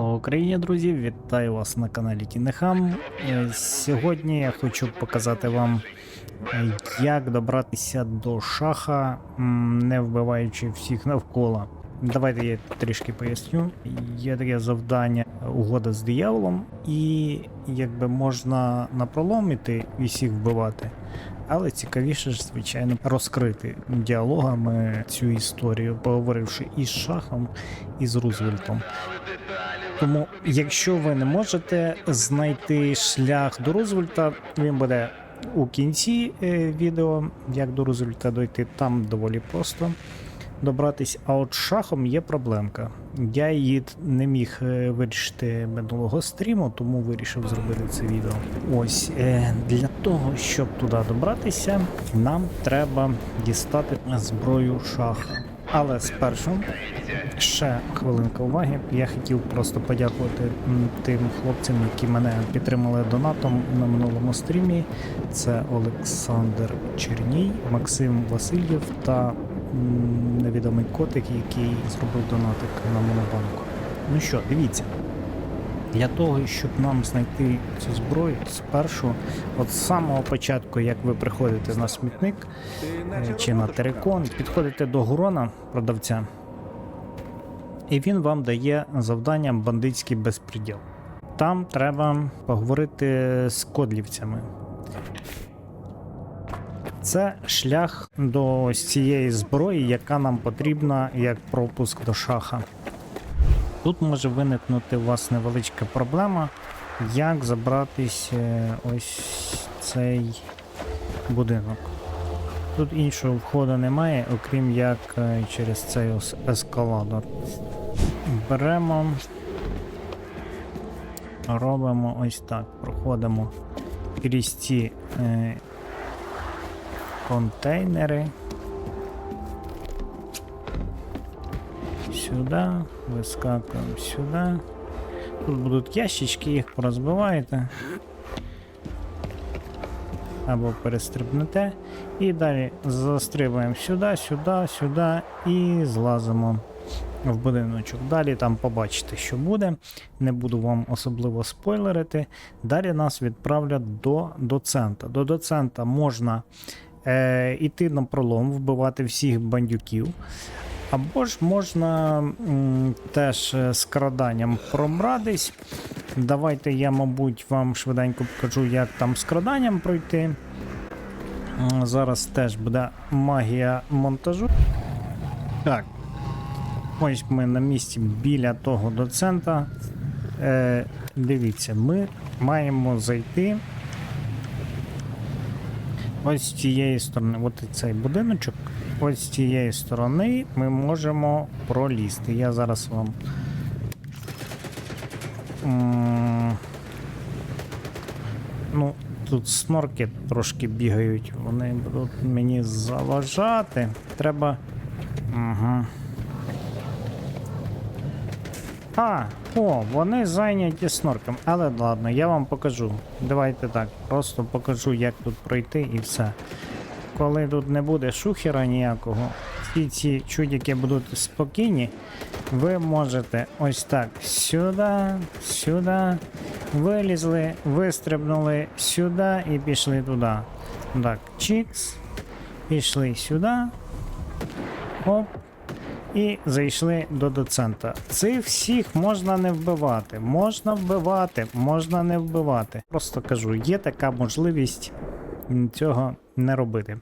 Слава Україні, друзі! Вітаю вас на каналі Тінехам. Е, Сьогодні я хочу показати вам, е, як добратися до шаха, не вбиваючи всіх навколо. Давайте я трішки поясню. Є таке завдання угода з дияволом, і якби можна на пролом іти і всіх вбивати. Але цікавіше ж, звичайно, розкрити діалогами цю історію, поговоривши і з шахом, і з Рузвельтом. Тому, якщо ви не можете знайти шлях до Рузвельта, він буде у кінці е, відео, як до Рузвельта дойти, там доволі просто добратись. А от шахом є проблемка. Я її не міг е, вирішити минулого стріму, тому вирішив зробити це відео. Ось е, для того, щоб туди добратися, нам треба дістати зброю шаха. Але спершу ще хвилинка уваги. Я хотів просто подякувати тим хлопцям, які мене підтримали донатом на минулому стрімі. Це Олександр Черній, Максим Васильєв та невідомий котик, який зробив донатик на монобанку. Ну що, дивіться. Для того, щоб нам знайти цю зброю, спершу, от з самого початку, як ви приходите на смітник е, чи на терикон, підходите до Гурона, продавця, і він вам дає завдання бандитський безпреділ. Там треба поговорити з кодлівцями. Це шлях до ось цієї зброї, яка нам потрібна як пропуск до шаха. Тут може виникнути у вас невеличка проблема, як забратись е, ось цей будинок. Тут іншого входу немає, окрім як е, через цей ескалатор. Беремо, робимо ось так, проходимо крізь ці е, контейнери. Сюди, вискакуємо сюди. Тут будуть ящички, їх порозбиваєте. Або перестрибнете. І далі застрибуємо сюди, сюди, сюди і злазимо в будиночок. Далі там побачите, що буде. Не буду вам особливо спойлерити. Далі нас відправлять до доцента. До доцента можна е, іти на пролом, вбивати всіх бандюків. Або ж можна м, теж е, скраданням пробратись. Давайте я, мабуть, вам швиденько покажу, як там скраданням пройти. Зараз теж буде магія монтажу. Так. Ось ми на місці біля того доцента. Е, дивіться, ми маємо зайти ось з цієї сторони. От цей будиночок. Ось з цієї сторони ми можемо пролізти. Я зараз вам. Ну, тут снорки трошки бігають, вони будуть мені заважати. Треба. Угу. А, о, вони зайняті снорком. Але ладно, я вам покажу. Давайте так, просто покажу, як тут пройти і все. Коли тут не буде шухера ніякого, всі ці чудики будуть спокійні, ви можете ось так сюди, сюди, вилізли, вистрибнули сюди і пішли туди. Так, чікс, пішли сюди. Оп. І зайшли до доцента. Цих всіх можна не вбивати. Можна вбивати, можна не вбивати. Просто кажу, є така можливість цього не робити.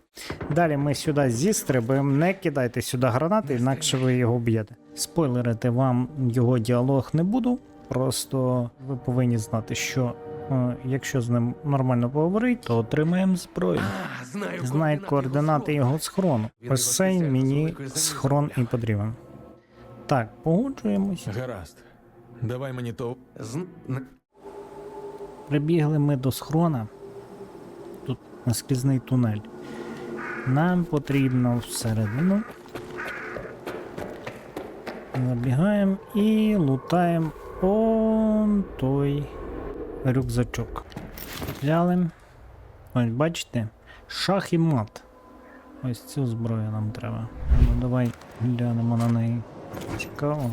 Далі ми сюди зістрибуємо, не кидайте сюди гранати, інакше ви його б'єте. Спойлерити вам його діалог не буду. Просто ви повинні знати, що якщо з ним нормально поговорити, то отримаємо зброю. А, знаю, координати його схрону. Ось цей мені схрон і потрібен. Так, погоджуємось. Гаразд. Давай мені то. Прибігли ми до схрона. Тут наскрізний тунель. Нам потрібно всередину. Забігаємо і лутаємо он той рюкзачок. Взяли. Ось, бачите? Шах і мат. Ось цю зброю нам треба. Ну давай глянемо на неї. Цікаво.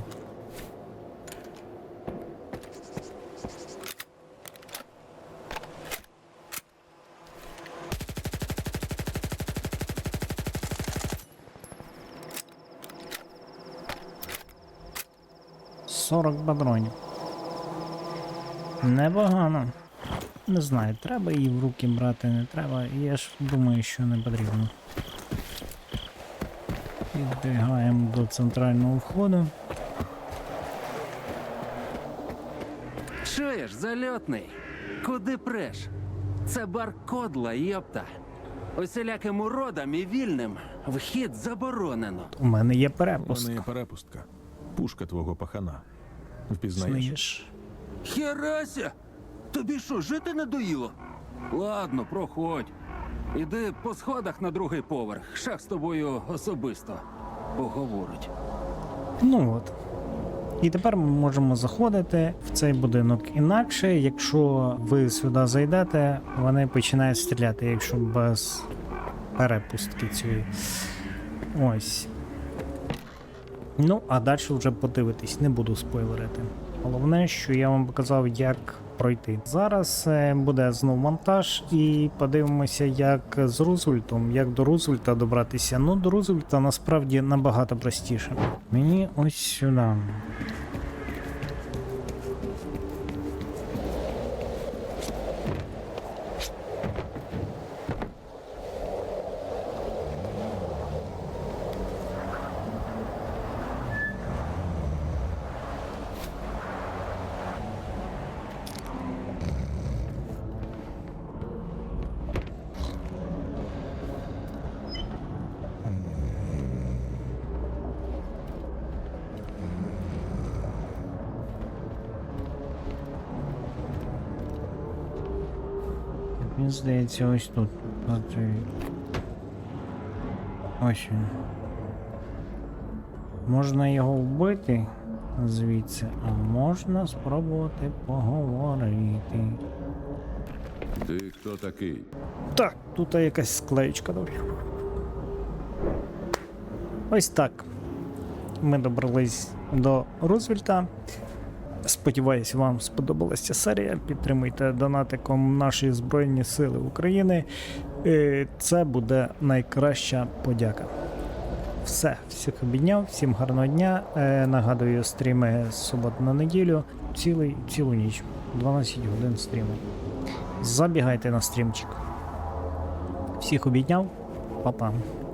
Сорок бадронів. Непогано. Не знаю, треба її в руки брати, не треба. Я ж думаю, що не потрібно. Підбігаємо до центрального входу. Чуєш, зальотний? Куди преш? Це бар кодла, йопта. Усіляким уродам і вільним вхід заборонено. У мене є У мене є перепустка. Пушка твого пахана. Впізнаєш? Знаєш. Херася! Тобі що, жити не доїло? Ладно, проходь. Іди по сходах на другий поверх. Шах з тобою особисто поговорить. Ну от. І тепер ми можемо заходити в цей будинок. Інакше, якщо ви сюди зайдете, вони починають стріляти, якщо без перепустки цієї. Ось. Ну, а далі вже подивитись, не буду спойлерити. Головне, що я вам показав, як пройти. Зараз е, буде знов монтаж, і подивимося, як з Рузвельтом, як до Рузвельта добратися. Ну, до Рузвельта насправді набагато простіше. Мені ось сюди. Він здається, ось тут. За. Ось. Можна його вбити звідси, а можна спробувати поговорити. Ти хто такий? Так, тут якась склеєчка. добре. Ось так. Ми добрались до Рузвельта. Сподіваюсь, вам сподобалася серія. Підтримуйте донатиком наші Збройні Сили України. Е, Це буде найкраща подяка. Все, всіх обідняв, всім гарного дня. Е, Нагадую, стріми з суботи на неділю. Цілий, цілу ніч. 12 годин стріму. Забігайте на стрімчик. Всіх обідняв. Па-па.